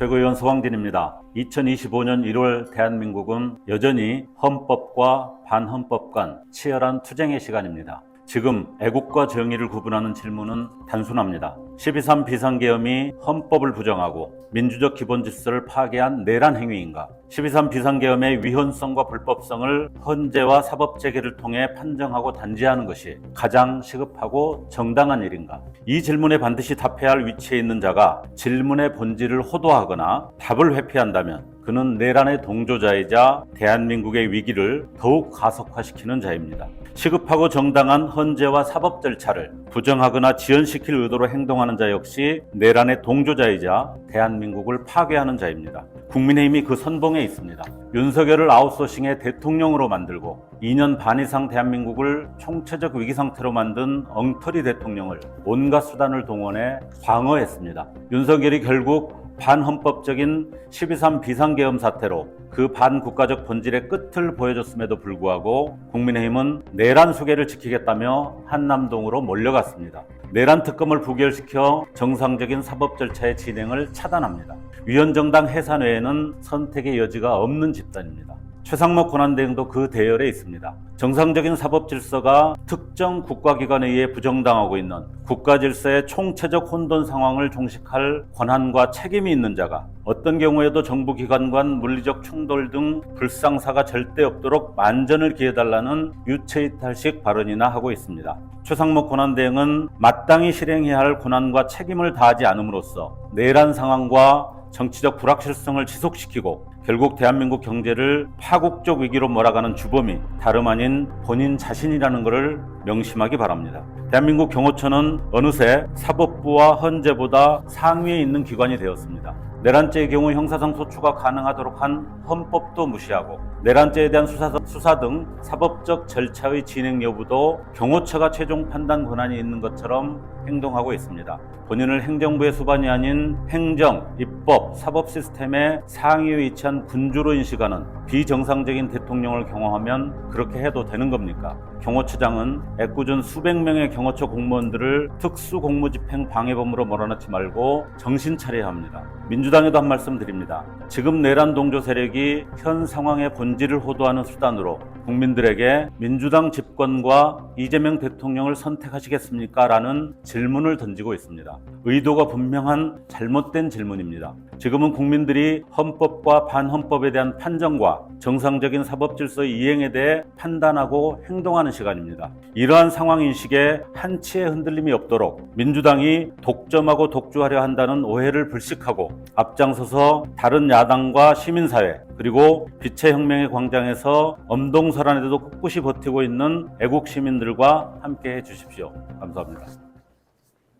최고위원 서광진입니다. 2025년 1월 대한민국은 여전히 헌법과 반헌법 간 치열한 투쟁의 시간입니다. 지금 애국과 정의를 구분하는 질문은 단순합니다. 12.3 비상계엄이 헌법을 부정하고 민주적 기본 질서를 파괴한 내란 행위인가? 12.3 비상계엄의 위헌성과 불법성을 헌재와 사법재개를 통해 판정하고 단죄하는 것이 가장 시급하고 정당한 일인가? 이 질문에 반드시 답해야 할 위치에 있는 자가 질문의 본질을 호도하거나 답을 회피한다면 그는 내란의 동조자이자 대한민국의 위기를 더욱 가속화시키는 자입니다. 시급하고 정당한 헌재와 사법 절차를 부정하거나 지연시킬 의도로 행동하는 자 역시 내란의 동조자이자 대한민국을 파괴하는 자입니다. 국민의힘이 그 선봉에 있습니다. 윤석열을 아웃소싱의 대통령으로 만들고 2년 반 이상 대한민국을 총체적 위기 상태로 만든 엉터리 대통령을 온갖 수단을 동원해 방어했습니다. 윤석열이 결국 반헌법적인 12.3 비상계엄 사태로 그 반국가적 본질의 끝을 보여줬음에도 불구하고 국민의힘은 내란 수계를 지키겠다며 한남동으로 몰려갔습니다. 내란 특검을 부결시켜 정상적인 사법 절차의 진행을 차단합니다. 위원정당 해산 외에는 선택의 여지가 없는 집단입니다. 최상목 권한대행도 그 대열에 있습니다. 정상적인 사법 질서가 특정 국가기관에 의해 부정당하고 있는 국가 질서의 총체적 혼돈 상황을 종식할 권한과 책임이 있는 자가 어떤 경우에도 정부 기관 간 물리적 충돌 등 불상사가 절대 없도록 만전을 기해달라는 유체이탈식 발언이나 하고 있습니다. 최상목 권한대행은 마땅히 실행해야 할 권한과 책임을 다하지 않음으로써 내란 상황과 정치적 불확실성을 지속시키고 결국 대한민국 경제를 파국적 위기로 몰아가는 주범이 다름 아닌 본인 자신이라는 것을 명심하기 바랍니다. 대한민국 경호처는 어느새 사법부와 헌재보다 상위에 있는 기관이 되었습니다. 내란죄의 경우 형사상 소추가 가능하도록 한 헌법도 무시하고 내란죄에 대한 수사, 수사 등 사법적 절차의 진행 여부도 경호처가 최종 판단 권한이 있는 것처럼 행동하고 있습니다. 본인을 행정부의 수반이 아닌 행정, 입법, 사법 시스템의 상위에 위치한 군주로 인식하는 비정상적인 대통령을 경험하면 그렇게 해도 되는 겁니까? 경호처장은 애꿎은 수백 명의 경호처 공무원들을 특수공무집행 방해범으로 몰아넣지 말고 정신 차려야 합니다. 민주당에도 한 말씀 드립니다. 지금 내란 동조 세력이 현 상황의 본질을 호도하는 수단으로 국민들에게 민주당 집권과 이재명 대통령을 선택하시겠습니까? 라는 질문을 던지고 있습니다. 의도가 분명한 잘못된 질문입니다. 지금은 국민들이 헌법과 반헌법에 대한 판정과 정상적인 사법 질서 이행에 대해 판단하고 행동하는 시간입니다. 이러한 상황 인식에 한치의 흔들림이 없도록 민주당이 독점하고 독주하려 한다는 오해를 불식하고 앞장서서 다른 야당과 시민사회 그리고 빛의 혁명의 광장에서 엄동설안에도 꿋꿋이 버티고 있는 애국 시민들과 함께 해 주십시오. 감사합니다.